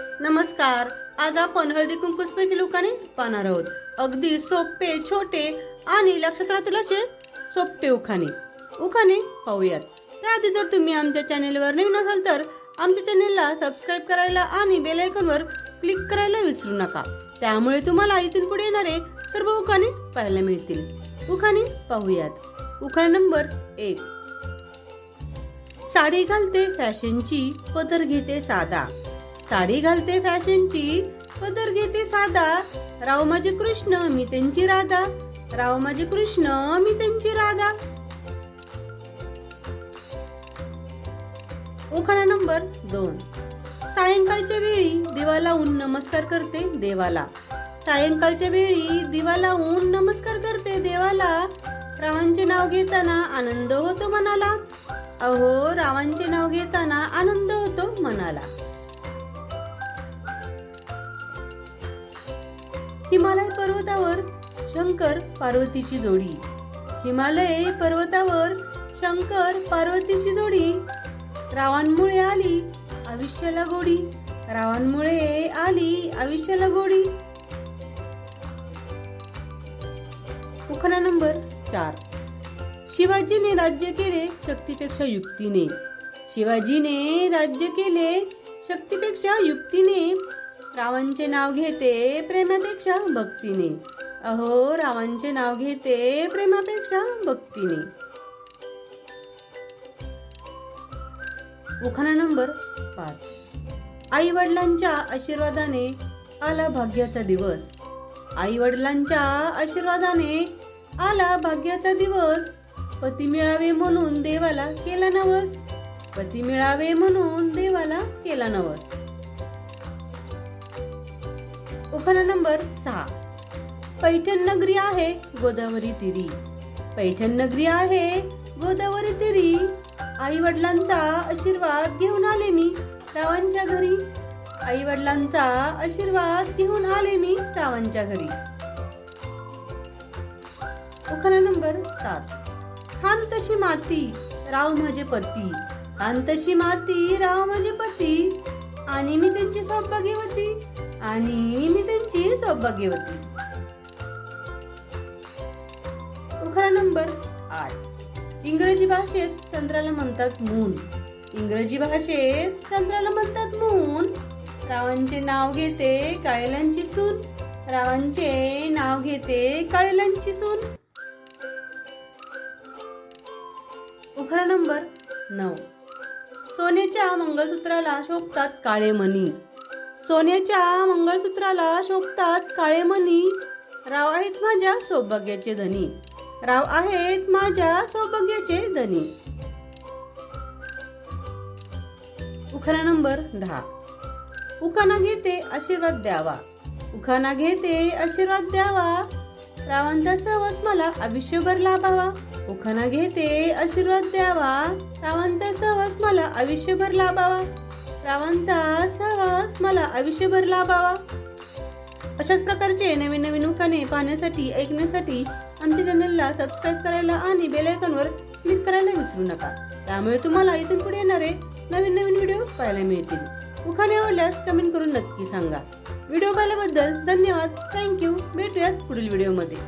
नमस्कार आज आपण हळदी कुंकू स्पेशल उखाणे पाहणार आहोत. अगदी सोपे छोटे आणि लक्षात राहतील असे सोपे उखाणे. उखाणे पाहूयात. त्याआधी जर तुम्ही आमच्या चॅनेलवर नवीन असाल तर आमच्या चॅनेलला सबस्क्राईब करायला आणि बेल आयकॉनवर क्लिक करायला विसरू नका. त्यामुळे तुम्हाला इथून पुढे येणारे सर्व उखाणे पाहायला मिळतील. उखाणे पाहूयात. उखाणा नंबर एक. साडी घालते फॅशनची पदर घेते साधा. साडी घालते फॅशनची पदर घेते साधा. राव माझे कृष्ण मी त्यांची राधा. राव माझे कृष्ण मी त्यांची राधा. उखाणा नंबर दोन. सायंकाळच्या वेळी दिवा लावून नमस्कार करते देवाला. सायंकाळच्या वेळी दिवा लावून नमस्कार करते देवाला. रावांचे नाव घेताना आनंद होतो मनाला. अहो रावांचे नाव घेताना आनंद होतो मनाला. हिमालय पर्वतावर शंकर पार्वतीची जोडी. हिमालय पर्वतावर शंकर पार्वतीची जोडी. रावांमुळे आली आयुष्याला गोडी. रावांमुळे आली आयुष्याला गोडी. उखाणा नंबर चार. शिवाजीने राज्य केले शक्तीपेक्षा युक्तीने. शिवाजीने राज्य केले शक्तीपेक्षा युक्तीने. रावणचे नाव घेते प्रेमापेक्षा भक्तीने. अहो रावणचे नाव घेते प्रेमापेक्षा भक्तीने. उखाणा नंबर पाच. आई वडिलांच्या आशीर्वादाने आला भाग्याचा दिवस. आई वडिलांच्या आशीर्वादाने आला भाग्याचा दिवस. पती मिळावे म्हणून देवाला केला नवस. पती मिळावे म्हणून देवाला केला नवस. उखाणा नंबर सहा. पैठण नगरी आहे गोदावरी तिरी. पैठण नगरी आहे गोदावरी तिरी. आई वडिलांचा आशीर्वाद घेऊन आले मी रावांच्या घरी. आई वडिलांचा आशीर्वाद घेऊन आले मी रावांच्या घरी. उखाणा नंबर सात. खान तशी माती राव माझे पती. खान तशी माती राव माझे पती. आणि मी त्यांची सौभाग्यवती आणि मी त्यांची सौभाग्यवती उखाणा नंबर आठ. इंग्रजी भाषेत चंद्राला म्हणतात मून. इंग्रजी भाषेत चंद्राला म्हणतात मून. रावांचे नाव घेते कायलांची सून. रावांचे नाव घेते कायलांची सून. उखाणा नंबर नऊ. सोन्याच्या मंगळसूत्राला शोभतात काळे मणी. सोन्याच्या मंगळसूत्राला शोभतात काळे मणी. राव आहेत माझ्या सौभाग्याचे धनी. राव आहेत माझ्या सौभाग्याचे धनी. उखाणा नंबर दहा. उखाणा घेते आशीर्वाद द्यावा. उखाणा घेते आशीर्वाद द्यावा. रावांचा सहवास मला आयुष्यभर लाभावा. उखाणा घेते आशीर्वाद द्यावा. रावांचा सहवास मला आयुष्यभर लाभावा. रावांचा सहवास आयुष्यभर लाभावा अशाच प्रकारचे नवीन नवीन उखाणे पाहण्यासाठी ऐकण्यासाठी आमच्या चॅनलला सबस्क्राईब करायला आणि बेल आयकॉनवर क्लिक करायला विसरू नका. त्यामुळे तुम्हाला इथून पुढे येणारे नवीन नवीन व्हिडिओ पाहायला मिळतील. उखाणे आवडल्यास कमेंट करून नक्की सांगा. व्हिडिओ पाहिल्याबद्दल धन्यवाद. थँक्यू भेटूयात पुढील व्हिडिओमध्ये